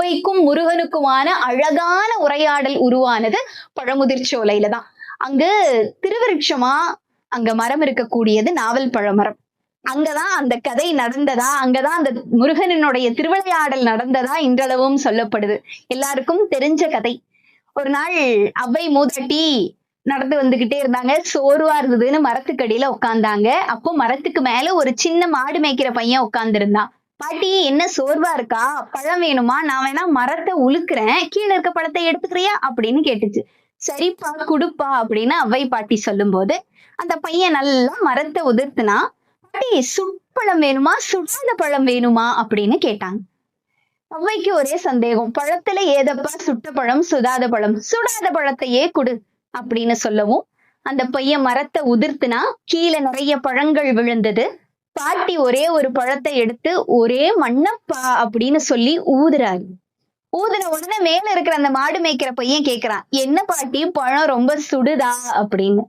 அப்பைக்கும் முருகனுக்குமான அழகான உரையாடல் உருவானது பழமுதிர்ச்சோலையில தான். அங்கு திருவருட்சமா அங்க மரம் இருக்கக்கூடியது நாவல் பழமரம். அங்கதான் அந்த கதை நடந்ததா அங்கதான் அந்த முருகனினுடைய திருவிளையாடல் நடந்ததா இன்றளவும் சொல்லப்படுது. எல்லாருக்கும் தெரிஞ்ச கதை. ஒரு நாள் அவ்வை மூதாட்டி நடந்து வந்துகிட்டே இருந்தாங்க. சோர்வா இருந்ததுன்னு மரத்துக்கடியில உட்கார்ந்தாங்க. அப்போ மரத்துக்கு மேல ஒரு சின்ன மாடு மேய்க்கிற பையன் உட்கார்ந்துருந்தான். பாட்டி என்ன சோர்வா இருக்கா? பழம் வேணுமா? நான் வேணா மரத்தை உழுக்கிறேன் கீழே இருக்க பழத்தை எடுத்துக்கிறியா? அப்படின்னு கேட்டுச்சு. சரிப்பா குடுப்பா அப்படின்னு அவ்வை பாட்டி சொல்லும்போது அந்த பையன் நல்லா மரத்தை உதிர்த்துனா பாட்டி சுட்பழம் வேணுமா? சுடாத பழம் வேணுமா? அப்படின்னு கேட்டாங்க. அவ்வைக்கு ஒரே சந்தேகம். பழத்துல ஏதப்பா சுட்ட பழம் சுடாத பழம்? சுடாத பழத்தையே குடு அப்படின்னு சொல்லவும் அந்த பையன் மரத்தை உதிர்த்துனா கீழே நிறைய பழங்கள் விழுந்தது. பாட்டி ஒரே ஒரு பழத்தை எடுத்து ஒரே மண்ணப்பா அப்படின்னு சொல்லி ஊதுறாரு ஊதுன உடனே மேல இருக்கிற அந்த மாடு மேய்க்கிற பையன் கேக்குறான் என்ன பாட்டி பழம் ரொம்ப சுடுதா? அப்படின்னு.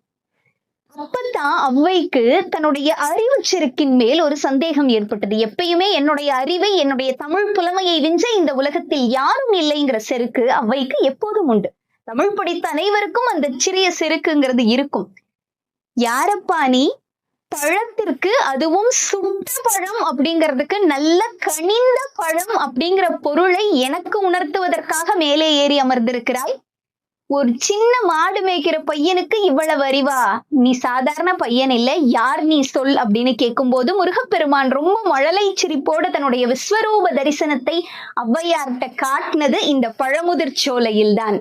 அப்பதான் அவ்வைக்கு தன்னுடைய அறிவு செருக்கின் மேல் ஒரு சந்தேகம் ஏற்பட்டது. எப்பயுமே என்னுடைய அறிவை என்னுடைய தமிழ் புலமையை விஞ்ச இந்த உலகத்தில் யாரும் இல்லைங்கிற செருக்கு அவ்வைக்கு எப்போதும் உண்டு. தமிழ் படித்த அனைவருக்கும் அந்த சிறிய செருக்குங்கிறது இருக்கும். யாரப்பா நீ? பழத்திற்கு அதுவும் சுட்ட பழம் அப்படிங்கிறதுக்கு நல்ல கனிந்த பழம் அப்படிங்கிற பொருளை எனக்கு உணர்த்துவதற்காக மேலே ஏறி அமர்ந்திருக்கிறாய். ஒரு சின்ன மாடு மேய்க்கிற பையனுக்கு இவ்வளவு அறிவா? நீ சாதாரண பையன் இல்லை யார் நீ சொல் அப்படின்னு கேட்கும்போது முருகப்பெருமான் ரொம்ப மழலை சிரிப்போட தன்னுடைய விஸ்வரூப தரிசனத்தை ஔவையார்கிட்ட காட்டினது இந்த பழமுதிர் சோலையில்தான்